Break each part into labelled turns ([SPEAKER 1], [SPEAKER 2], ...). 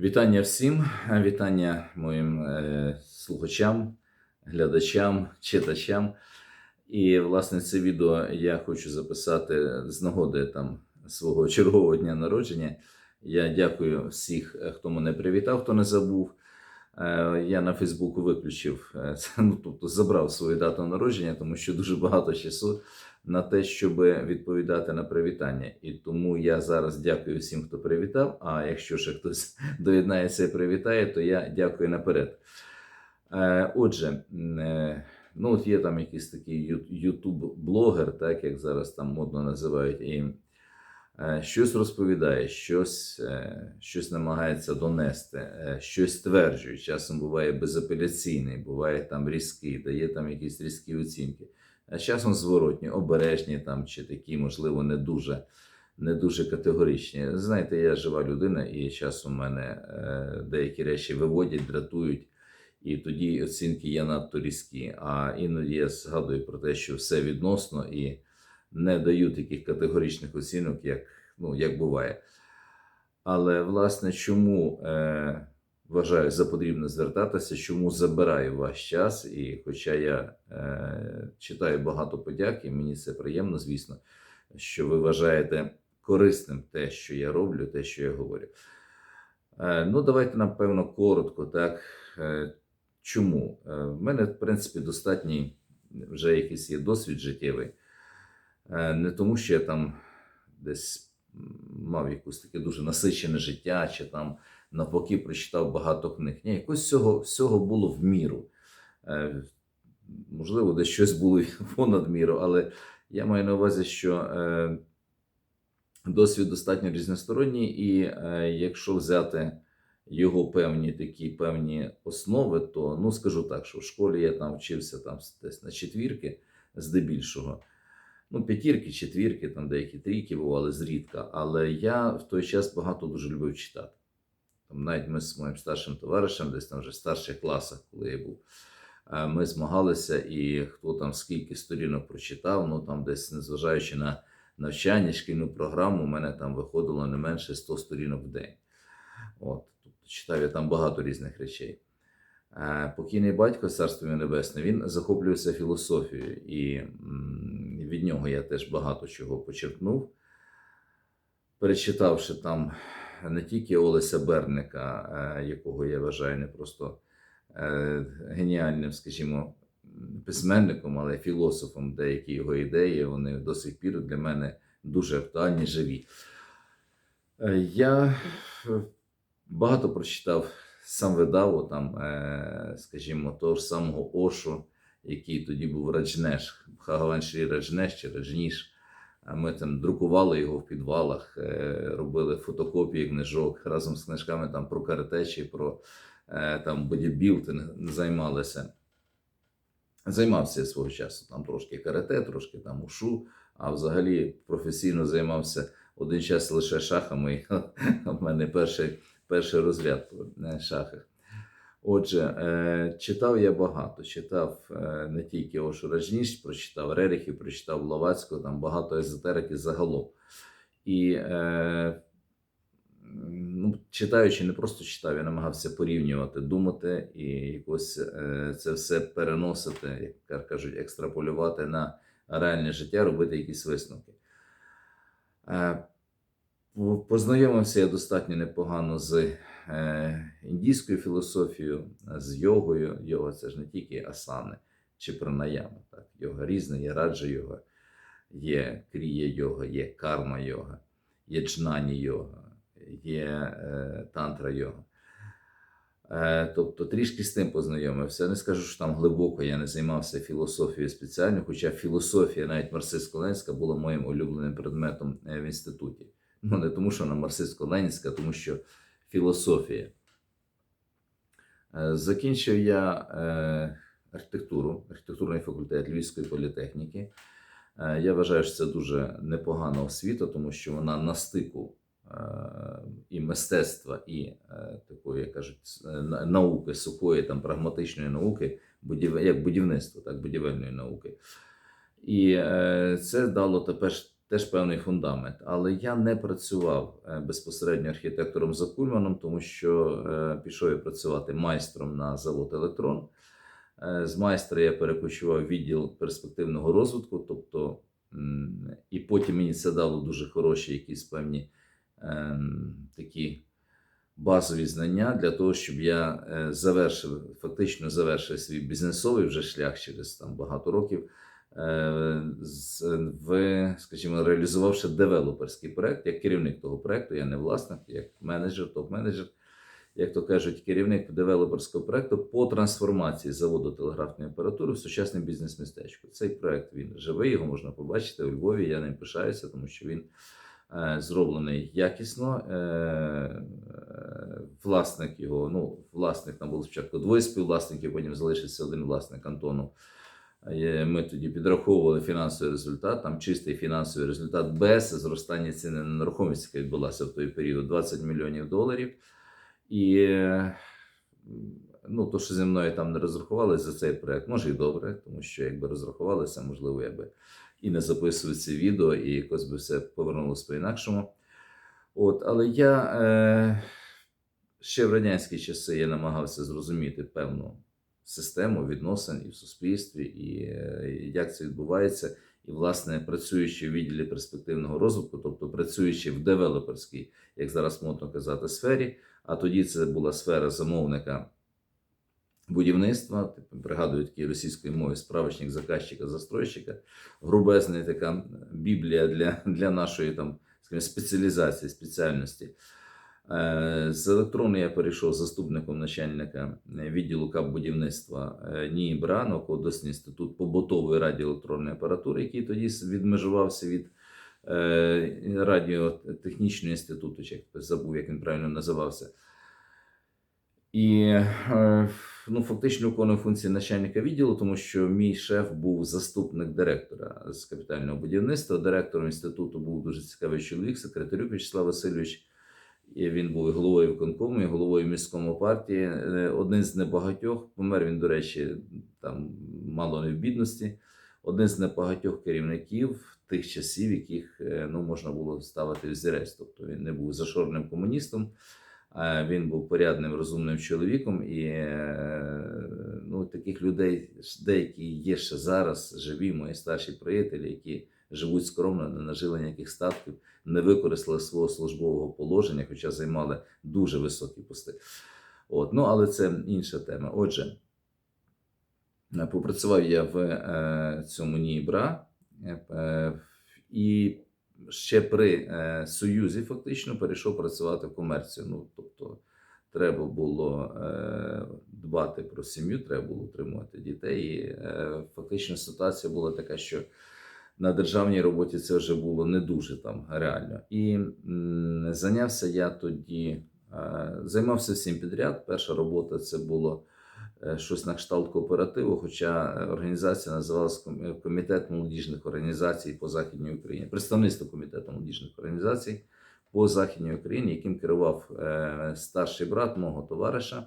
[SPEAKER 1] Вітання всім, вітання моїм е, слухачам, глядачам, читачам. І, власне, це відео я хочу записати з нагоди там свого чергового дня народження. Я дякую всіх, е, хто мене привітав, хто не забув. Е, Я на Фейсбуку виключив, е, це, ну, тобто забрав свою дату народження, тому що дуже багато часу на те, щоб відповідати на привітання. І тому я зараз дякую всім, хто привітав. А якщо ще хтось доєднається і привітає, то я дякую наперед. Е, Отже, ну от є там якийсь такий ютуб-блогер, так як зараз там модно називають, і щось розповідає, щось, е, щось намагається донести, е, щось стверджує. Часом буває безапеляційний, буває там різкий, дає там якісь різкі оцінки. А часом зворотні, обережні там чи такі, можливо, не дуже, не дуже категоричні. Знаєте, я жива людина, і часом мене е, деякі речі виводять, дратують, і тоді оцінки є надто різкі. А іноді я згадую про те, що все відносно і не даю таких категоричних оцінок, як, ну, як буває. Але, власне, чому е, вважаю за потрібне звертатися, чому забираю ваш час, і хоча я е, читаю багато подяк, і мені це приємно, звісно, що ви вважаєте корисним те, що я роблю, те, що я говорю. Е, ну, давайте, напевно, коротко, так. Е, чому? Е, в мене, в принципі, достатній вже якийсь є досвід життєвий. Е, не тому, що я там десь мав якусь таке дуже насичене життя, чи там навпаки прочитав багато книг. Ні, якось всього, всього було в міру. Е, можливо, десь щось було понад міру, але я маю на увазі, що е, досвід достатньо різносторонній, і якщо взяти його певні такі певні основи, то ну скажу так, що в школі я там вчився там десь на четвірки, здебільшого. Ну, п'ятірки, четвірки, там деякі трійки бували зрідка, але я в той час багато дуже любив читати. Там навіть ми з моїм старшим товаришем, десь там вже в старших класах, коли я був, е, ми змагалися, і хто там скільки сторінок прочитав, ну там десь, незважаючи на навчання, шкільну програму, у мене там виходило не менше 100 сторінок в день. От, тобто читав я там багато різних речей. Е, Покійний батько, царство небесне, він захоплювався філософією, і від нього я теж багато чого почерпнув, перечитавши там не тільки Олеся Берника, е, якого я вважаю не просто е, геніальним, скажімо, письменником, але й філософом, деякі його ідеї, вони до сих пір для мене дуже актуальні, живі. Е, Я багато прочитав сам видав, там, скажімо, того ж самого Ошу, який тоді був Раджнеш, Бхагаван Шрі Раджнеш чи Раджніш. Ми там друкували його в підвалах, е, робили фотокопії книжок разом з книжками там, про карате чи про е, там, бодібілдинг займалися. Займався свого часу там трошки карате, трошки там ушу, а взагалі професійно займався один час лише шахами. В мене перший, перший розряд по е, шахах. Отже, е, читав я багато. Читав е, не тільки Ошу Раджніш, прочитав Реріхів, прочитав Блаватського, там багато езотерики загалом. І е, ну, читаючи, не просто читав, я намагався порівнювати, думати і якось це все переносити, як кажуть, екстраполювати на реальне життя, робити якісь висновки. Познайомився я достатньо непогано з індійською філософією, з йогою. Йога це ж не тільки асани чи пранаяма. Так? Йога різна, є раджа йога, є крія йога, є карма йога, є джнані йога, є е, тантра йога. Е, тобто трішки з тим познайомився. Не скажу, що там глибоко я не займався філософією спеціально, хоча філософія, навіть марксистсько-ленська, була моїм улюбленим предметом е, в інституті. Ну, не тому, що вона марксистсько-ленінська, а тому що філософія. Е, Закінчив я е, архітектуру, архітектурний факультет Львівської політехніки. Е, Я вважаю, що це дуже непогана освіта, тому що вона на стику і мистецтва, і такої, як кажуть, науки, сухої, там, прагматичної науки, як будівництво, так, будівельної науки. І це дало тепер теж певний фундамент. Але я не працював е, безпосередньо архітектором за Кульманом, тому що е, пішов я працювати майстром на завод Електрон. Е, З майстра я перекочував відділ перспективного розвитку, тобто і потім мені це дало дуже хороші якісь певні ем, такі базові знання для того, щоб я завершив, фактично завершив свій бізнесовий вже шлях через там багато років, в, скажімо, реалізувавши девелоперський проект як керівник того проекту, я не власник, як менеджер, топ-менеджер, як то кажуть, керівник девелоперського проекту по трансформації заводу телеграфної апаратури в сучасне бізнес-містечко. Цей проект він живий, його можна побачити у Львові. Я ним пишаюся, тому що він е, зроблений якісно. Е, е, власник його, ну, власник там було спочатку двоє співвласників, потім залишився один власник Антону. Ми тоді підраховували фінансовий результат, там чистий фінансовий результат без зростання ціни на нерухомість, яка відбулася в той період 20 мільйонів доларів. І ну, то, що зі мною там не розрахувалися за цей проект, може і добре, тому що якби розрахувалися, можливо, я би і не записував це відео, і якось би все повернулося по-інакшому. От, але я е, ще в радянські часи я намагався зрозуміти певну систему відносин і в суспільстві, і, е, як це відбувається. І, власне, працюючи в відділі перспективного розвитку, тобто працюючи в девелоперській, як зараз модно казати, сфері, а тоді це була сфера замовника будівництва, типу, пригадую такий російською мовою справочник заказчика, застройщика, грубезна така біблія для, для нашої там, скажімо, спеціалізації, спеціальності. Е, З електрону я перейшов заступником начальника е, відділу КАП будівництва е, НІІ БРА, науково-дослідний інститут побутової радіоелектронної апаратури, який тоді відмежувався від радіотехнічного інституту, чи як забув, як він правильно називався. І ну, фактично виконував функції начальника відділу, тому що мій шеф був заступник директора з капітального будівництва. Директором інституту був дуже цікавий чоловік, секретарюк Вячеслав Васильович. Він був головою виконкому, і головою міському партії. Е, Один з небагатьох, помер він, до речі, там мало не в бідності. Один з небагатьох керівників тих часів, яких е, ну, можна було ставити взірець. Тобто він не був зашорним комуністом, а він був порядним, розумним чоловіком. І е, ну, таких людей деякі є ще зараз, живі мої старші приятелі, які живуть скромно, не нажили ніяких статків, не використали свого службового положення, хоча займали дуже високі пости. От, ну, але це інша тема. Отже, е, попрацював я в е, цьому НІБРА, е, і ще при е, Союзі фактично перейшов працювати в комерцію. Ну, тобто, треба було е, дбати про сім'ю, треба було утримувати дітей. І е, фактично ситуація була така, що на державній роботі це вже було не дуже там реально. І зайнявся я тоді, е, займався всім підряд. Перша робота це було е, щось на кшталт кооперативу, хоча е, організація називалась е, Комітет молодіжних організацій по Західній Україні, представництво комітету молодіжних організацій по Західній Україні, яким керував старший брат мого товариша.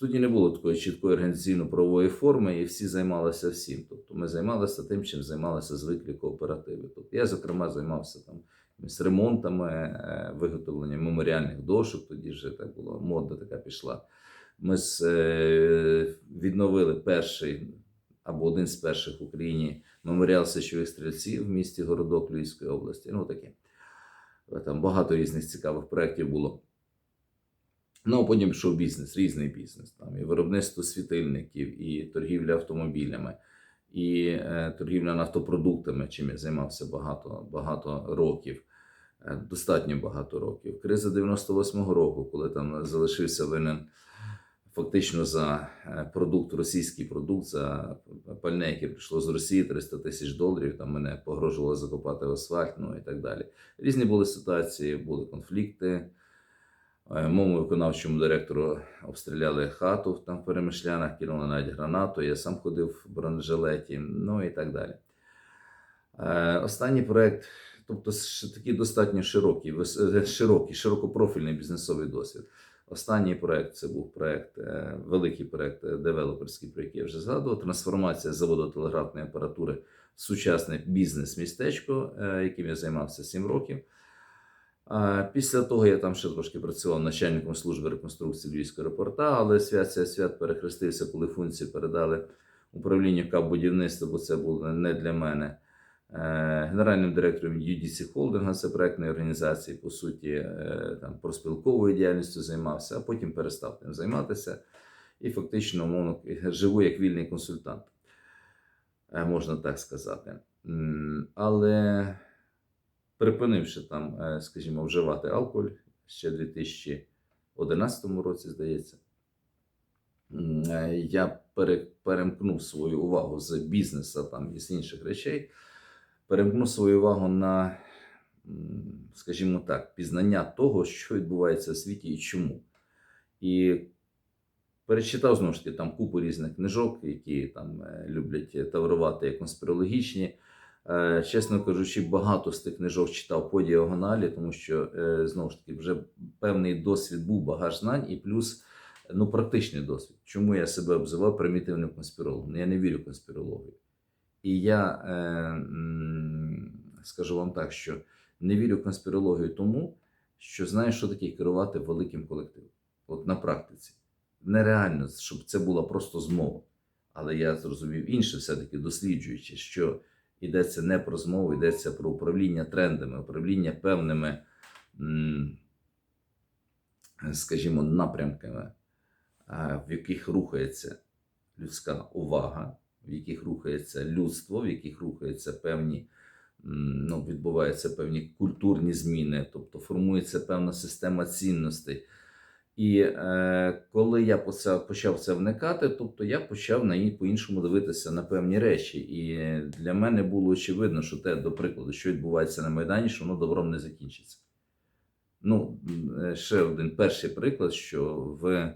[SPEAKER 1] Тоді не було такої чіткої організаційно-правової форми, і всі займалися всім. Тобто ми займалися тим, чим займалися звиклі кооперативи. Тобто я, зокрема, займався там з ремонтами, е, виготовленням меморіальних дошок. Тоді вже так було мода така пішла. Ми е, відновили перший або один з перших в Україні меморіал сечових стрільців в місті Городок Львівської області. Ну таке. Там багато різних цікавих проєктів було. Ну, а потім пішов бізнес, різний бізнес. Там і виробництво світильників, і торгівля автомобілями, і е, торгівля нафтопродуктами, чим я займався багато, багато років, е, достатньо багато років. Криза 98-го року, коли там залишився винен фактично за е, продукт, російський продукт, за пальне, яке прийшло з Росії, 300 тисяч доларів. Там мене погрожувало закопати асфальт, ну і так далі. Різні були ситуації, були конфлікти. Е, Моєму виконавчому директору обстріляли хату там в перемишлянах, кинули навіть гранату. Я сам ходив в бронежилеті, ну і так далі. Е, Останній проект, тобто такий достатньо широкий, е, широкий, широкопрофільний бізнесовий досвід. Останній проект це був проект, великий проект девелоперський, про який я вже згадував. Трансформація заводу телеграфної апаратури в сучасне бізнес-містечко, яким я займався 7 років. Після того я там ще трошки працював начальником служби реконструкції Львівського аеропорта, але свят свят свят перехрестився, коли функції передали управлінню каб-будівництва, бо це було не для мене. Е, Генеральним директором UDC Холдинга, це проектної організації, по суті, е, там проспілковою діяльністю займався, а потім перестав тим займатися і фактично умовно, живу як вільний консультант, е, можна так сказати. Але припинивши там, е, скажімо, вживати алкоголь ще в 2011 році, здається, е, я перемкнув свою увагу з бізнесу там, і з інших речей, перемкнув свою увагу на, скажімо так, пізнання того, що відбувається в світі і чому. І перечитав знову ж таки там купу різних книжок, які там е, люблять таврувати як конспірологічні. Е, Чесно кажучи, багато з тих книжок читав по діагоналі, тому що е, знову ж таки вже певний досвід був, багаж знань, і плюс ну, практичний досвід. Чому я себе обзивав примітивним конспірологом? Я не вірю конспірологію. І я е, скажу вам так, що не вірю конспірологію тому, що знаю, що таке керувати великим колективом. От на практиці. Нереально, щоб це була просто змова. Але я зрозумів інше, все-таки досліджуючи, що йдеться не про змову, йдеться про управління трендами, управління певними, скажімо, напрямками, в яких рухається людська увага, в яких рухається людство, в яких рухаються певні, ну, відбуваються певні культурні зміни, тобто формується певна система цінностей. І е, коли я почав, це вникати, тобто я почав на її по-іншому дивитися на певні речі. І для мене було очевидно, що те, до прикладу, що відбувається на Майдані, що воно добром не закінчиться. Ну, е, ще один перший приклад, що в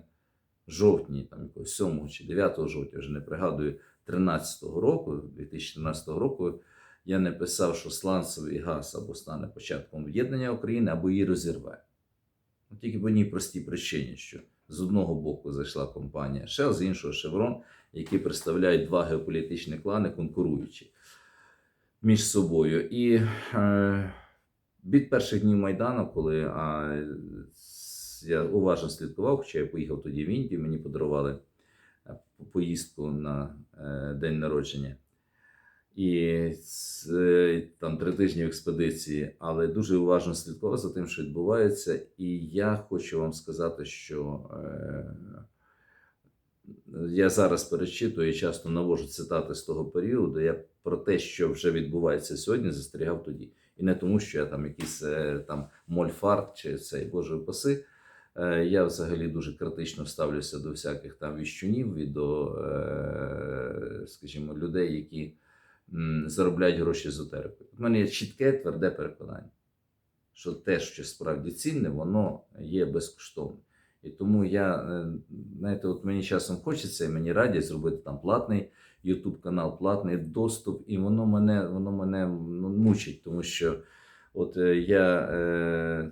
[SPEAKER 1] жовтні, там якогось 7 чи 9 жовтня, вже не пригадую, 13-го року, 2013 року, я не писав, що сланцевий газ або стане початком об'єднання України, або її розірве. Ну, Тільки по одній простій причині, що з одного боку зайшла компанія Shell, з іншого Chevron, які представляють два геополітичні клани, конкуруючі між собою. І е, від перших днів Майдану, коли а, я уважно слідкував, хоча я поїхав тоді в Індію, мені подарували е, поїздку на е, день народження. І там три тижні експедиції, але дуже уважно слідкував за тим, що відбувається. І я хочу вам сказати, що е, я зараз перечитую і часто навожу цитати з того періоду. Я про те, що вже відбувається сьогодні, застерігав тоді. І не тому, що я там якийсь е, там мольфарт чи цей Боже упаси. Е, Я взагалі дуже критично ставлюся до всяких там віщунів і до, е, скажімо, людей, які заробляють гроші езотерикою. У мене є чітке, тверде переконання, що те, що справді цінне, воно є безкоштовним. І тому я, е, знаєте, от мені часом хочеться, і мені радять зробити там платний YouTube канал, платний доступ, і воно мене, воно мене ну, мучить, тому що от е, я е,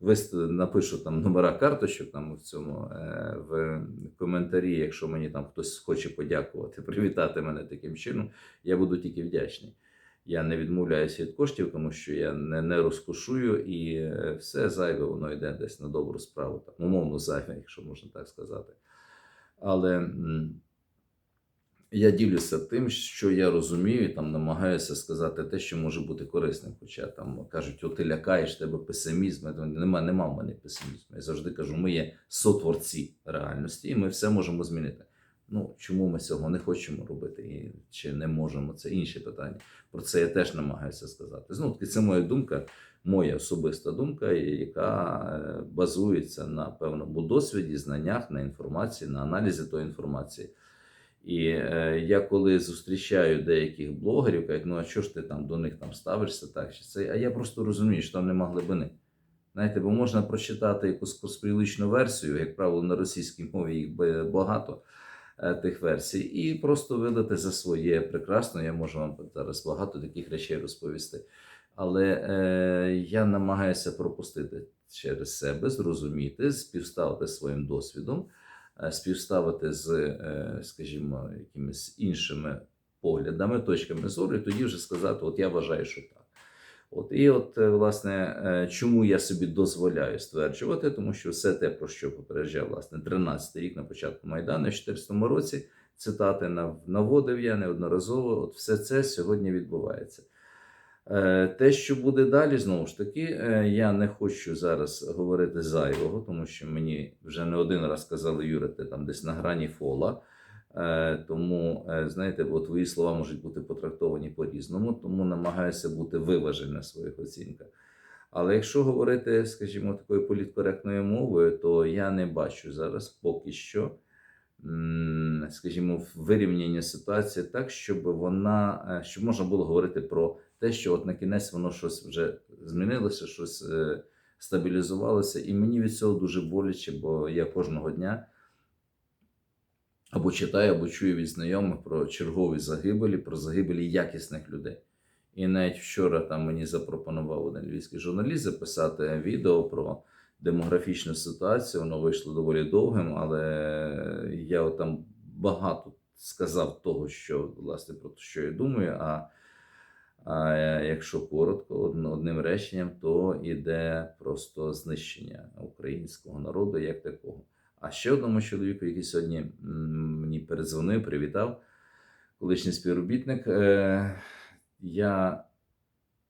[SPEAKER 1] вист- напишу там номера карточок там в цьому е, в коментарі, якщо мені там хтось хоче подякувати, привітати мене таким чином, я буду тільки вдячний. Я не відмовляюся від коштів, тому що я не, не розкошую і е, все зайве воно йде десь на добру справу, так, умовно зайве, якщо можна так сказати. Але я ділюся тим, що я розумію, там намагаюся сказати те, що може бути корисним. Хоча там кажуть, о, ти лякаєш тебе песимізм. Я думаю, Нема, нема в мене песимізму. Я завжди кажу, ми є сотворці реальності, і ми все можемо змінити. Ну, чому ми цього не хочемо робити і чи не можемо, це інше питання. Про це я теж намагаюся сказати. Знову таки, це моя думка, моя особиста думка, яка е, базується на певному досвіді, знаннях, на інформації, на аналізі тої інформації. І е, я коли зустрічаю деяких блогерів, кажуть, ну а що ж ти там до них там ставишся, так чи це? А я просто розумію, що там нема глибини. Знаєте, бо можна прочитати якусь конспірологічну версію, як правило, на російській мові їх багато е, тих версій, і просто видати за своє прекрасно. Я можу вам зараз багато таких речей розповісти. Але е, я намагаюся пропустити через себе, зрозуміти, співставити своїм досвідом, співставити з, е, скажімо, якимись іншими поглядами, точками зору, і тоді вже сказати, от я вважаю, що так. От, і от, е, власне, е, чому я собі дозволяю стверджувати, тому що все те, про що попереджав, власне, 13-й рік на початку Майдану, в 2014 році, цитати нав- наводив я неодноразово, от все це сьогодні відбувається. Е, Те, що буде далі, знову ж таки, е, я не хочу зараз говорити зайвого, тому що мені вже не один раз казали, Юра, ти там десь на грані фола. Е, Тому, знаєте, бо твої слова можуть бути потрактовані по-різному, тому намагаюся бути виваженим в своїх оцінках. Але якщо говорити, скажімо, такою політкоректною мовою, то я не бачу зараз поки що, скажімо, вирівняння ситуації так, щоб вона щоб можна було говорити про те, що от на кінець воно щось вже змінилося, щось е, стабілізувалося, і мені від цього дуже боляче, бо я кожного дня або читаю, або чую від знайомих про чергові загибелі, про загибелі якісних людей. І навіть вчора там мені запропонував один львівський журналіст записати відео про демографічну ситуацію. Воно вийшло доволі довгим, але я там багато сказав того, що власне про те, що я думаю. А, а якщо коротко, одним реченням, то іде просто знищення українського народу як такого. А ще одному чоловіку, який сьогодні мені передзвонив, привітав, колишній співробітник. Е, я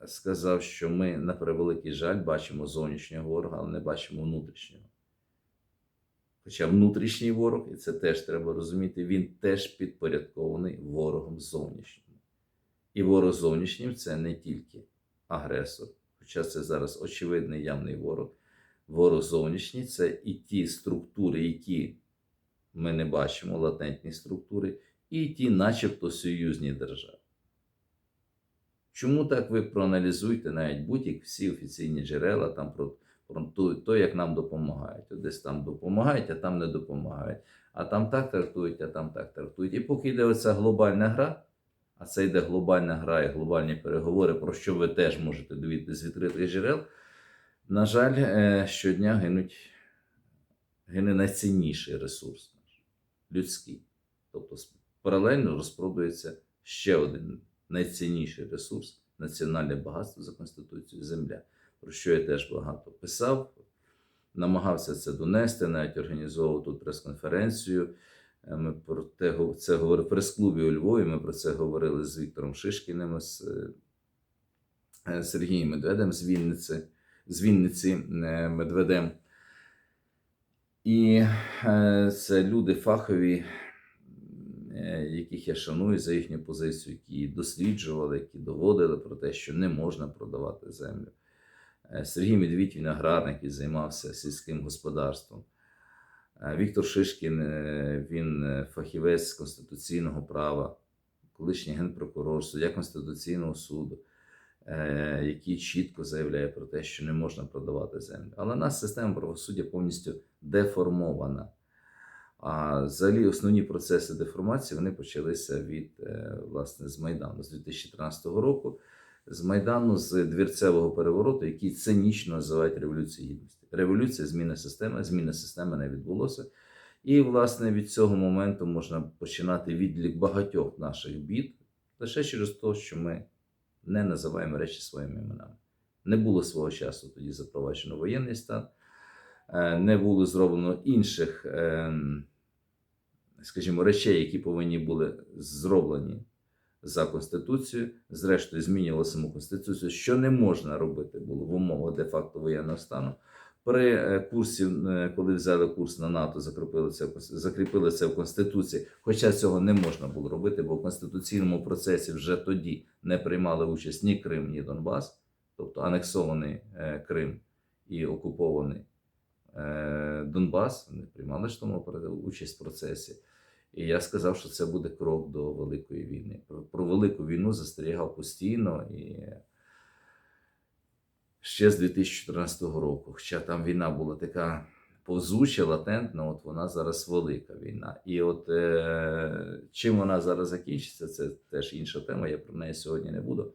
[SPEAKER 1] сказав, що ми на превеликий жаль бачимо зовнішнього ворога, але не бачимо внутрішнього. Хоча внутрішній ворог, і це теж треба розуміти, він теж підпорядкований ворогом зовнішнім. І ворог зовнішнім це не тільки агресор, хоча це зараз очевидний явний ворог. Ворог зовнішній це і ті структури, які ми не бачимо, латентні структури, і ті, начебто, союзні держави. Чому так ви проаналізуєте навіть будь-які всі офіційні джерела там про, про то, як нам допомагають? Десь там допомагають, а там не допомагають. А там так трактують, а там так трактують. І поки йде оця глобальна гра, а це йде глобальна гра і глобальні переговори, про що ви теж можете довідати з відкритих джерел. На жаль, е, щодня гинуть, гине найцінніший ресурс наш людський. Тобто паралельно розпродується ще один найцінніший ресурс національне багатство за Конституцією земля, про що я теж багато писав, намагався це донести, навіть організовував тут прес-конференцію. Е, Ми про те це говорили в прес-клубі у Львові. Ми про це говорили з Віктором Шишкіним, з е, Сергієм Медведем з Вінниці, з Вінниці е, Медведем. І е, це люди фахові, е, яких я шаную за їхню позицію, які досліджували, які доводили про те, що не можна продавати землю. Е, Сергій Медвідь, він аграрник, який займався сільським господарством. Е, Віктор Шишкін, е, він е, фахівець конституційного права, колишній генпрокурор, суддя Конституційного суду, який чітко заявляє про те, що не можна продавати землю. Але нас система правосуддя повністю деформована. А взагалі основні процеси деформації вони почалися від власне з Майдану з 2013 року. З Майдану з двірцевого перевороту, який цинічно називають революцією гідності. Революція, зміна системи, зміна системи не відбулося. І, власне, від цього моменту можна починати відлік багатьох наших бід лише через те, що ми не називаємо речі своїми іменами. Не було свого часу тоді запроваджено воєнний стан, е, не було зроблено інших, ем, скажімо, речей, які повинні були зроблені за Конституцією. Зрештою, змінювали саму Конституцію, що не можна робити було в умовах де-факто воєнного стану. При е, курсі, е, коли взяли курс на НАТО, закріпили це, закріпили це в Конституції. Хоча цього не можна було робити, бо в конституційному процесі вже тоді не приймали участь ні Крим, ні Донбас, тобто анексований е, Крим і окупований Донбас. Вони приймали ж тому участь в процесі. І я сказав, що це буде крок до великої війни. Про, велику війну застерігав постійно і ще з 2014 року. Хоча там війна була така повзуча, латентна, от вона зараз велика війна. І от е, чим вона зараз закінчиться, це теж інша тема. Я про неї сьогодні не буду.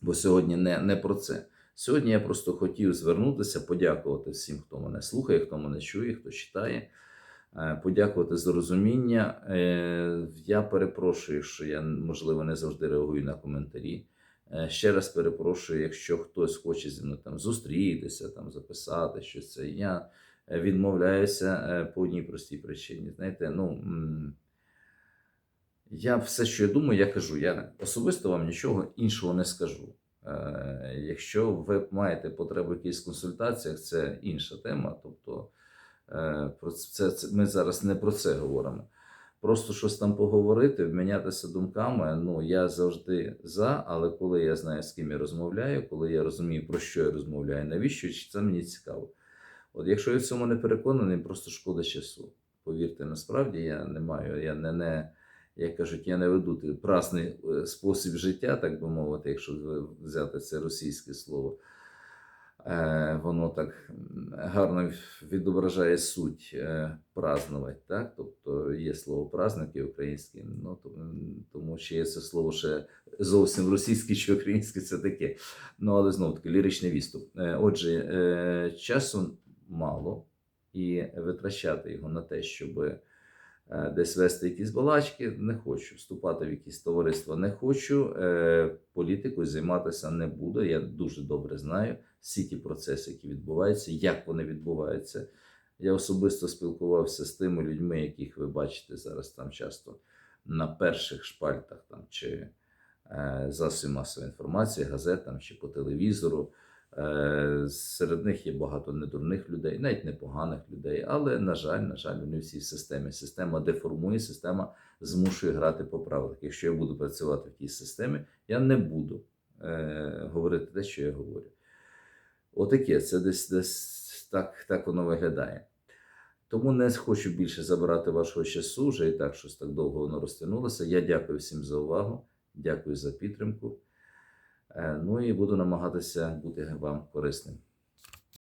[SPEAKER 1] Бо сьогодні не, не про це. Сьогодні я просто хотів звернутися, подякувати всім, хто мене слухає, хто мене чує, хто читає. Е, Подякувати за розуміння. Е, Я перепрошую, що я можливо не завжди реагую на коментарі. Е, Ще раз перепрошую, якщо хтось хоче зі мною там зустрітися, там записати щось це. Я відмовляюся по одній простій причині. Знаєте, ну я все, що я думаю, я кажу. Я особисто вам нічого іншого не скажу. Якщо ви маєте потребу в якихось консультаціях, це інша тема. Тобто про це, це ми зараз не про це говоримо. Просто щось там поговорити, обмінятися думками. Ну я завжди за, але коли я знаю, з ким я розмовляю, коли я розумію, про що я розмовляю, навіщо це мені цікаво. От якщо я в цьому не переконаний, просто шкода часу. Повірте, насправді я не маю, я не, не як кажуть, я не веду праздний е, спосіб життя, так би мовити, якщо взяти це російське слово. Е, воно так гарно відображає суть е, празднувати, так? Тобто є слово праздники українське, ну, тому що є це слово ще зовсім російське чи українське, це таке. Ну, але знову таки ліричний відступ. Е, Отже, часу мало, і витрачати його на те, щоб е, десь вести якісь балачки, не хочу. Вступати в якісь товариства не хочу. Е, Політикою займатися не буду. Я дуже добре знаю всі ті процеси, які відбуваються, як вони відбуваються. Я особисто спілкувався з тими людьми, яких ви бачите зараз там часто на перших шпальтах там, чи е, засобів масової інформації, газетам чи по телевізору. Е, серед них є багато недурних людей, навіть непоганих людей, але, на жаль, на жаль, вони всі в системі. Система деформує, система змушує грати по правилах. Якщо я буду працювати в тій системі, я не буду е, говорити те, що я говорю. Отаке, це десь, десь так, так воно виглядає. Тому не хочу більше забирати вашого часу, вже і так щось так довго воно розтягнулося. Я дякую всім за увагу, дякую за підтримку. Е, Ну і буду намагатися бути вам корисним.